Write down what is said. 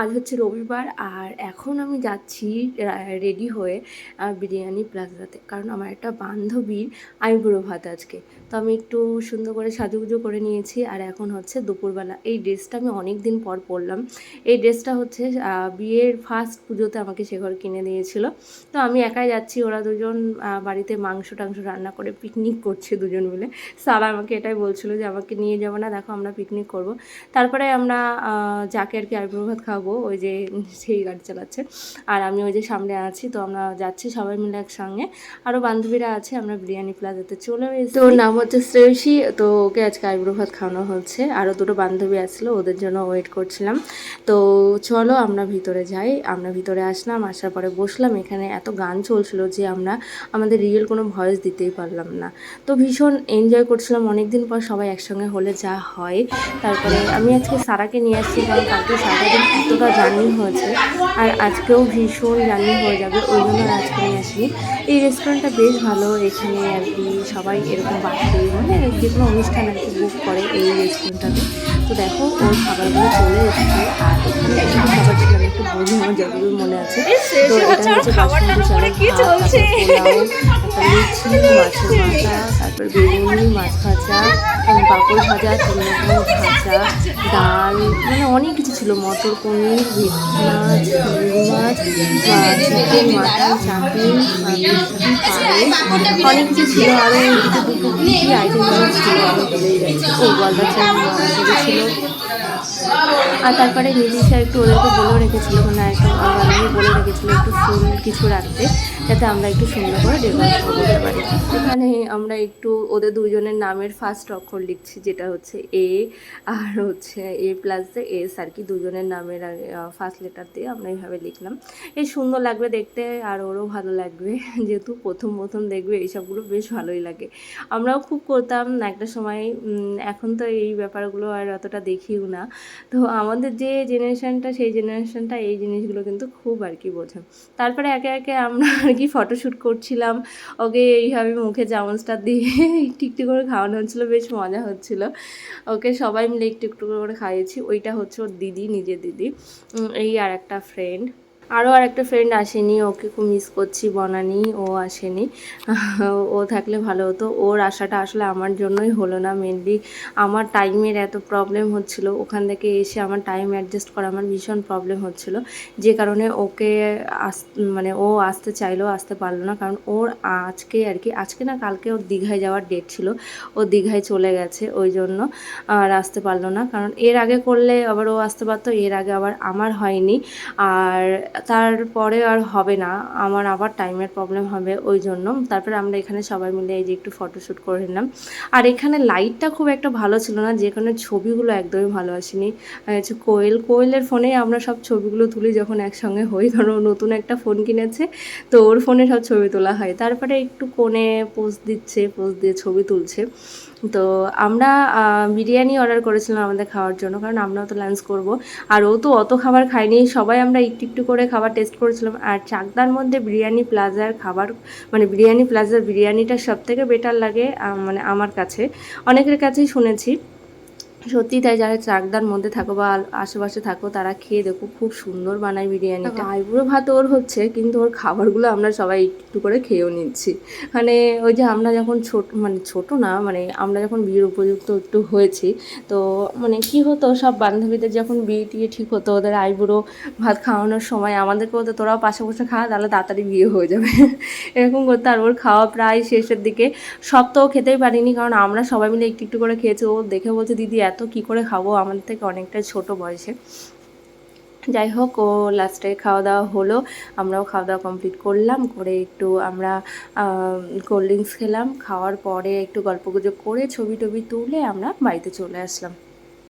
আজ হচ্ছে রবিবার আর এখন আমি যাচ্ছি রেডি হয়ে বিরিয়ানি প্লাজাতে। কারণ আমার একটা বান্ধবীর আইবুড়ো ভাত আজকে। তো আমি একটু সুন্দর করে সাজুগুজু করে নিয়েছি আর এখন হচ্ছে দুপুরবেলা। এই ড্রেসটা আমি অনেক দিন পর পরলাম। এই ড্রেসটা হচ্ছে বিয়ের ফার্স্ট পুজোতে আমাকে সে ঘর কিনে দিয়েছিল। তো আমি একাই যাচ্ছি, ওরা দুজন বাড়িতে মাংস টাংস রান্না করে পিকনিক করছে দুজন মিলে। সারা আমাকে এটাই বলছিল যে আমাকে নিয়ে যাব না, দেখো আমরা পিকনিক করব। তারপরে আমরা যাকে আর কি আইবুড়ো ভাত খাওয়াবো ওই যে সেই গাড়ি চালাচ্ছে। আর আমি ওই যে সামনে আছি, তো আমরা যাচ্ছি সবাই মিলে একসঙ্গে। আরও বান্ধবীরা আছে, আমরা বিরিয়ানি প্লাজাতে চলে এসেছি। তো নাম হচ্ছে শ্রেয়সী, তো ওকে আজকে আইবুড়ো ভাত খাওয়ানো হচ্ছে। আরও দুটো বান্ধবী আসলো, ওদের জন্য ওয়েট করছিলাম। তো চলো আমরা ভিতরে যাই, আমরা ভিতরে আসলাম, আসার পরে বসলাম। এখানে এত গান চলছিল যে আমরা আমাদের রিয়েল কোনো ভয়েস দিতেই পারলাম না। তো ভীষণ এনজয় করছিলাম। অনেকদিন পর সবাই একসঙ্গে হলে যা হয়। তারপরে আমি আজকে সারাকে নিয়ে আসছি, কারণ কালকে সারাদিন এতটা জার্নি হয়েছে, আর আজকেও ভীষণ জার্নি হয়ে যাবে, ওই জন্য আজকে আসি এই রেস্টুরেন্টটা বেশ ভালো, এখানে আর কি সবাই এরকম বাড়তে মানে যে কোনো অনুষ্ঠান আর কি বুক করে এই রেস্টুরেন্টটাতে তো দেখো, ওর খাবারগুলো চলে এসেছে, আর এখানে আমার যতদূর মনে আছে তো এটা হচ্ছে বাসমতি চালের তারপর পোলাও, মাছের মাথা তারপর বেগুনি মাছ ভাজা পাঁপড় ভাজা ভাজা ডাল মানে অনেক কিছু ছিল মটর পনির মাছ আমি আর তারপরে নিলিশা একটু ওদেরকে বলেও রেখেছিল মানে একটু বান্ধবী বলে রেখেছিল একটু ফুল কিছু রাখতে। যাতে আমরা একটু সুন্দর করে ডেকোরেশন করতে পারি এখানে আমরা একটু ওদের দুজনের নামের ফার্স্ট অক্ষর লিখছি, যেটা হচ্ছে এ আর হচ্ছে এ প্লাস এস আর কি, দুজনের নামের ফার্স্ট লেটার দিয়ে আমরা এইভাবে লিখলাম এই সুন্দর লাগবে দেখতে আর ওরও ভালো লাগবে। যেহেতু প্রথম প্রথম দেখবে এইসবগুলো বেশ ভালোই লাগে। আমরাও খুব করতাম একটা সময় এখন তো এই ব্যাপারগুলো আর অতটা দেখিও না। তো আমাদের যে জেনারেশানটা সেই জেনারেশানটা এই জিনিসগুলো কিন্তু খুব আর কি বোঝে। তারপরে একে একে আমরা আর কি ফটোশ্যুট করছিলাম। ওকে এইভাবে মুখে চামচটা দিয়ে একটু করে খাওয়ানো হচ্ছিল, বেশ মজা হচ্ছিল। ওকে সবাই মিলে একটু একটু করে খাইয়েছি। ওইটা হচ্ছে ওর দিদি, নিজের দিদি। এই আর একটা ফ্রেন্ড আরও আর একটা ফ্রেন্ড আসেনি, ওকে খুব মিস করছি, বনানি, ও আসেনি। ও থাকলে ভালো হতো। ওর আশাটা আসলে আমার জন্যই হলো না মেনলি আমার টাইমের এত প্রবলেম হচ্ছিল, ওখান থেকে এসে আমার টাইম অ্যাডজাস্ট করা আমার ভীষণ প্রবলেম হচ্ছিল। যে কারণে ওকে আস মানে ও আসতে চাইলেও আসতে পারল না, কারণ ওর আজকে আর কি, আজকে না কালকে ওর দীঘায় যাওয়ার ডেট ছিল, ও দীঘায় চলে গেছে, ওই জন্য, আর আসতে পারল না। কারণ এর আগে করলে আবার ও আসতে পারতো, এর আগে আবার আমার হয়নি। আর তারপরে আর হবে না। আমার আবার টাইমের প্রবলেম হবে ওই জন্য তারপরে আমরা এখানে সবাই মিলে এই যে একটু ফটোশ্যুট করে নিলাম। আর এখানে লাইটটা খুব একটা ভালো ছিল না, যে যেখানে ছবিগুলো একদমই ভালো আসেনি। হচ্ছে কোয়েল, কোয়েলের ফোনেই আমরা সব ছবিগুলো তুলি যখন একসঙ্গে হই। কারণ ও নতুন একটা ফোন কিনেছে, তো ওর ফোনে সব ছবি তোলা হয়। তারপরে একটু কোণে পোস্ট দিচ্ছে পোস্ট দিয়ে ছবি তুলছে। তো আমরা বিরিয়ানি অর্ডার করেছিলাম আমাদের খাওয়ার জন্য, কারণ আমরাও তো লাঞ্চ করব। আর ও তো অত খাবার খাইনি সবাই আমরা একটু একটু করে খাবার টেস্ট করেছিলাম আর চাকদার মধ্যে বিরিয়ানি প্লাজার খাবার মানে বিরিয়ানি প্লাজার বিরিয়ানিটা সব থেকে বেটার লাগে মানে আমার কাছে। অনেকের কাছেই শুনেছি। সত্যি তাই যারা চাকদার মধ্যে থাকো বা আশেপাশে থাকো তারা খেয়ে দেখো খুব সুন্দর বানায় বিরিয়ানিটা। আইবুড়ো ভাত ওর হচ্ছে কিন্তু ওর খাবারগুলো আমরা সবাই একটু করে খেয়েও নিচ্ছি। মানে ওই যে আমরা যখন ছোট মানে ছোট না মানে আমরা যখন বিয়ের উপযুক্ত একটু হয়েছি তো মানে কি হতো সব বান্ধবীদের যখন বিয়ে টিয়ে ঠিক হতো ওদের আইবুড়ো ভাত খাওয়ানোর সময় আমাদেরকে বলতো তোরাও পাশে বসে খা তাহলে তাড়াতাড়ি বিয়ে হয়ে যাবে। এরকম করতো আর ওর খাওয়া প্রায় শেষের দিকে সব তো খেতেই পারিনি কারণ আমরা সবাই মিলে একটু একটু করে খেয়েছি। ও দেখে বলছে দিদি এত কি করে খাব? আমাদের থেকে অনেকটা ছোট বয়সে যাই হোক, ও লাস্টে খাওয়া দাওয়া হলো। আমরাও খাওয়া দাওয়া কমপ্লিট করলাম। করে একটু আমরা কোল্ড ড্রিঙ্কস খেলাম। খাওয়ার পরে একটু গল্প গুজব করে ছবি টবি তুলে আমরা বাড়িতে চলে আসলাম।